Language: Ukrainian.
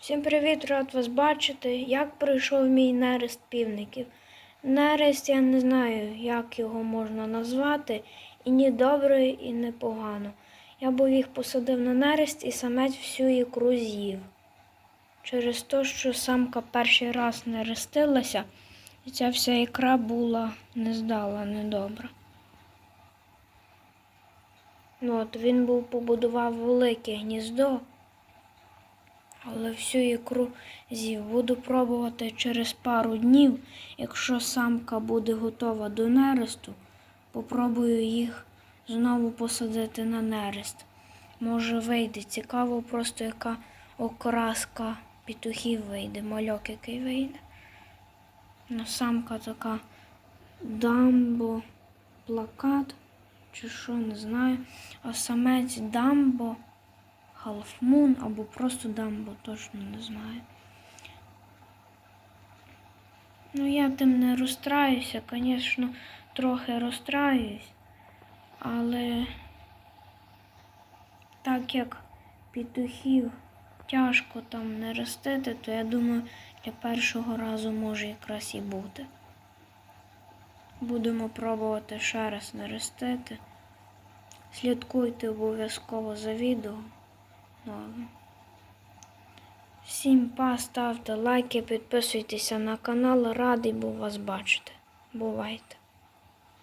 Всім привіт, рад вас бачити. Як пройшов мій нерест півників? Нерест я не знаю, як його можна назвати, і ні добре, і не погано. Я був їх посадив на нерест і самець всю ікру з'їв. Через те, що самка перший раз не рестилася, і ця вся ікра була не здала недобре. Ну, от він був побудував велике гніздо, але всю ікру з'їв. Буду пробувати через пару днів, якщо самка буде готова до нересту, попробую їх знову посадити на нерест. Може вийде. Цікаво просто, яка окраска петухів вийде, мальок який вийде. Ну, самка така дамбо плакат, чи що, не знаю. А самець дамбо. Халфмун або просто дамбо, точно не знаю. Ну, я тим не розстраюся, звісно, трохи розстраюсь, але так як петухів тяжко там не ростити, то я думаю, для першого разу може якраз і бути. Будемо пробувати ще раз наростити. Слідкуйте обов'язково за відео. Всім па, ставте лайки, підписуйтеся на канал. Радий був вас бачити. Бувайте!